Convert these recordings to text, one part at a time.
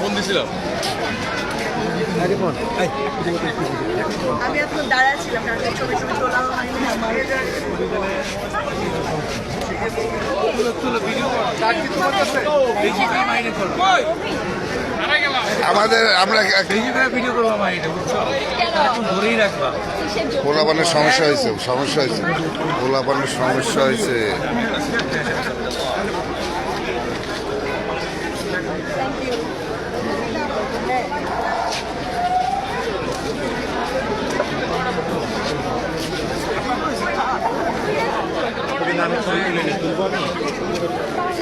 Phone দিছিলাম আমি এখন দাঁড়ায় ছবি ছবি তোলা হয়নি আমাদের আমরা পোলাপানের সমস্যা হয়েছে সমস্যা হয়েছে। পোলাপানের সমস্যা হয়েছে।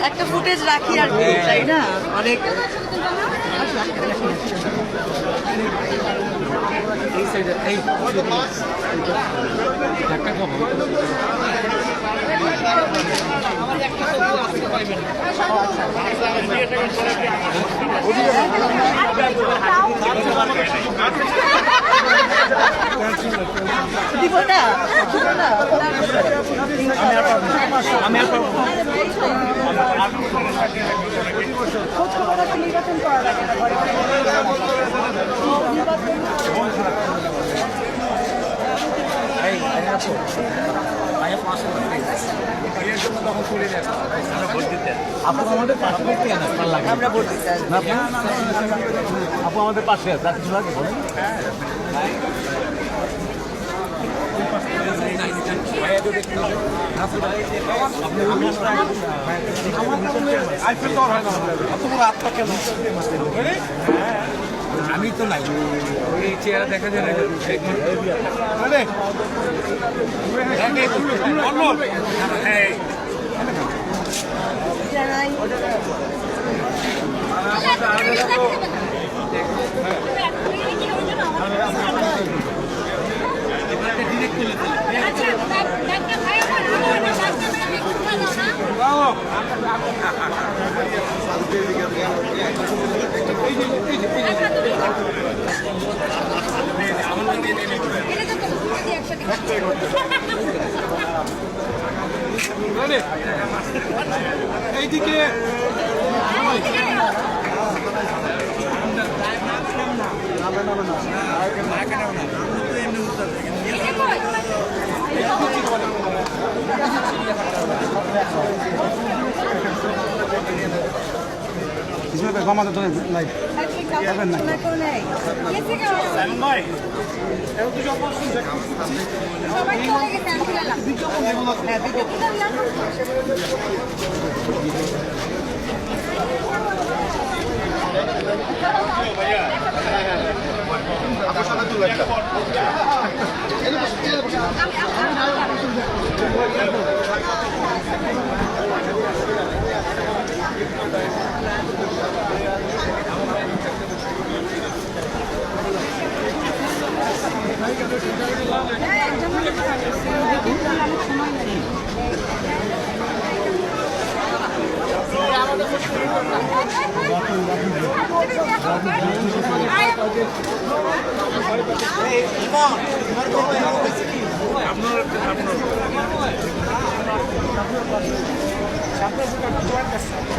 একটা ফুটেজ রাখি আর তাই না অনেক এই সাইডে খোঁজ খবর একটা নির্বাচন করা আপু আমাদের পাশে থাকতে না ভালো লাগে আমরা ভোট দিতে আসব। আপু? আমাদের পাশে আছে? আমি তো নাই। ওই চেহারা দেখা যায় না এক মিনিট। এই, জানাই এইদিকে না থাকবে গমাতে ধরে লাইভ পাবেন না আপনার সাথে তুলে একটা আপনার আপনার